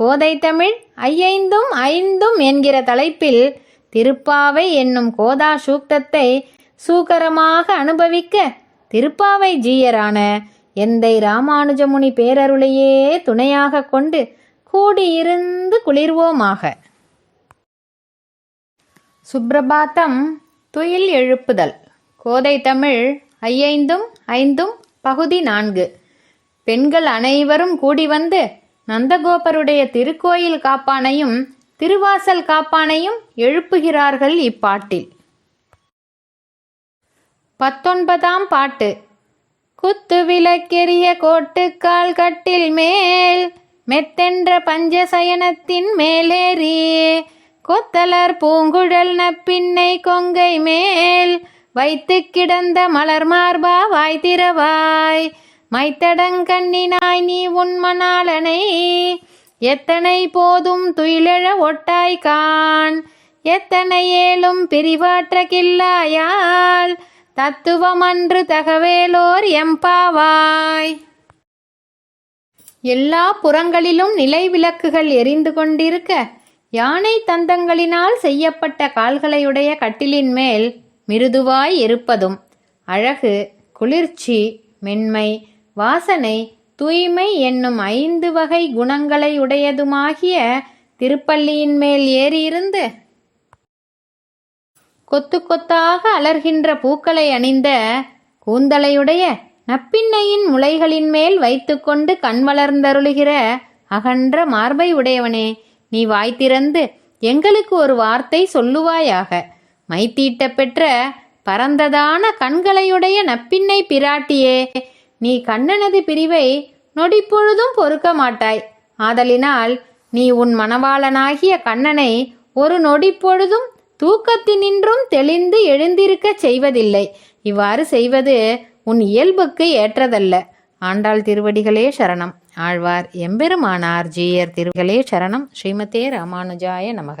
கோதை தமிழ் ஐயைந்தும் ஐந்தும் என்கிற தலைப்பில் திருப்பாவை என்னும் கோதா சூக்தத்தை சூக்கரமாக அனுபவிக்க திருப்பாவை ஜீயரான எந்தை ராமானுஜமுனி பேரருளையே துணையாக கொண்டு கூடியிருந்து குளிர்வோமாக. சுப்பிரபாத்தம் துயில் எழுப்புதல். கோதை தமிழ் ஐயைந்தும் ஐந்தும் பகுதி நான்கு. பெண்கள் அனைவரும் கூடி வந்து நந்தகோபருடைய திருக்கோயில் காப்பானையும் திருவாசல் காப்பானையும் எழுப்புகிறார்கள் இப்பாட்டில். பத்தொன்பதாம் பாட்டு. குத்து விளக்கெரிய கோட்டுக்கால் கட்டில் மேல் மெத்தென்ற பஞ்சசயனத்தின் மேலேறி கொத்தலர் பூங்குழல் நப்பின்னை கொங்கை மேல் வைத்து கிடந்த மலர் மார்பா வாய் திறவாய் மைத்தடங்கண்ணினாய் நீ உண்மணாளனை எத்தனை போதும் துயிலெழ ஒட்டாய் கான் எத்தனை ஏலும் பிரிவாற்ற கில்லாயால் தத்துவமன்று தகவேலோர் எம்பாவாய். எல்லா புறங்களிலும் நிலை விளக்குகள் எரிந்து கொண்டிருக்க யானை தந்தங்களினால் செய்யப்பட்ட கால்களையுடைய கட்டிலின் மேல் மிருதுவாய் இருப்பதும் அழகு குளிர்ச்சி மென்மை வாசனை தூய்மை என்னும் ஐந்து வகை குணங்களை உடையதுமாகிய திருப்பள்ளியின் மேல் ஏறியிருந்து கொத்து கொத்தாக அலர்கின்ற பூக்களை அணிந்த கூந்தலையுடைய நப்பின்னையின் முளைகளின் மேல் வைத்துக்கொண்டு கண் வளர்ந்தருளுகிற அகன்ற மார்பை உடையவனே நீ வாய் திறந்து எங்களுக்கு ஒரு வார்த்தை சொல்லுவாயாக. மைத்தீட்ட பெற்ற பரந்ததான கண்களையுடைய நப்பின்னை பிராட்டியே நீ கண்ணனது பிரிவை நொடிப்பொழுதும் பொறுக்க மாட்டாய். ஆதலினால் நீ உன் மணவாளனாகிய கண்ணனை ஒரு நொடிப்பொழுதும் தூக்கத்தினின்றும் தெளிந்து எழுந்திருக்கச் செய்வதில்லை. இவ்வாறு செய்வது உன் இயல்புக்கு ஏற்றதல்ல. ஆண்டாள் திருவடிகளே சரணம். ஆழ்வார் எம்பெருமானார் ஜீயர் திருவடிகளே சரணம். ஸ்ரீமதே ராமானுஜாய நமக.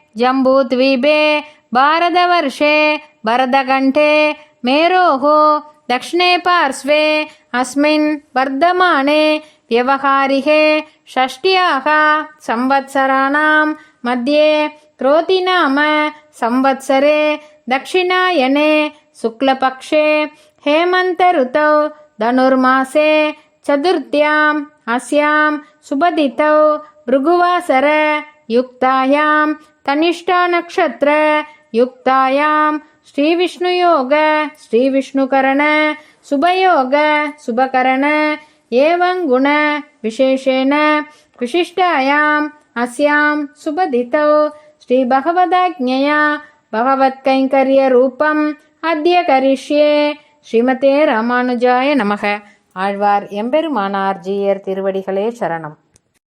जम्बूद्वीपे भारतवर्षे भरतकण्ठे मेरोः दक्षिणे पार्श्वे अस्मिन् वर्धमाने व्यवहारिके षष्ट्याः संवत्सराणां मध्ये क्रोतिनाम संवत्सरे दक्षिणायने शुक्लपक्षे हेमन्तऋतौ धनुर्मासे चतुर्थ्याम् अस्यां सुबदितौ भृगुवासर युक्तायां तनिष्ठानक्षत्र युक्तायां श्रीविष्णुयोग श्रीविष्णुकरण शुभयोग शुभकरण एवं गुण विशेषेण विशिष्टायाम् अस्यां सुबदितौ श्रीभगवदाज्ञया भगवत्कैङ्कर्यरूपम् अद्य करिष्ये ஸ்ரீமதே ராமானுஜாய நமக ஆழ்வார் எம்பெருமானார் ஜீயர் திருவடிகளே சரணம்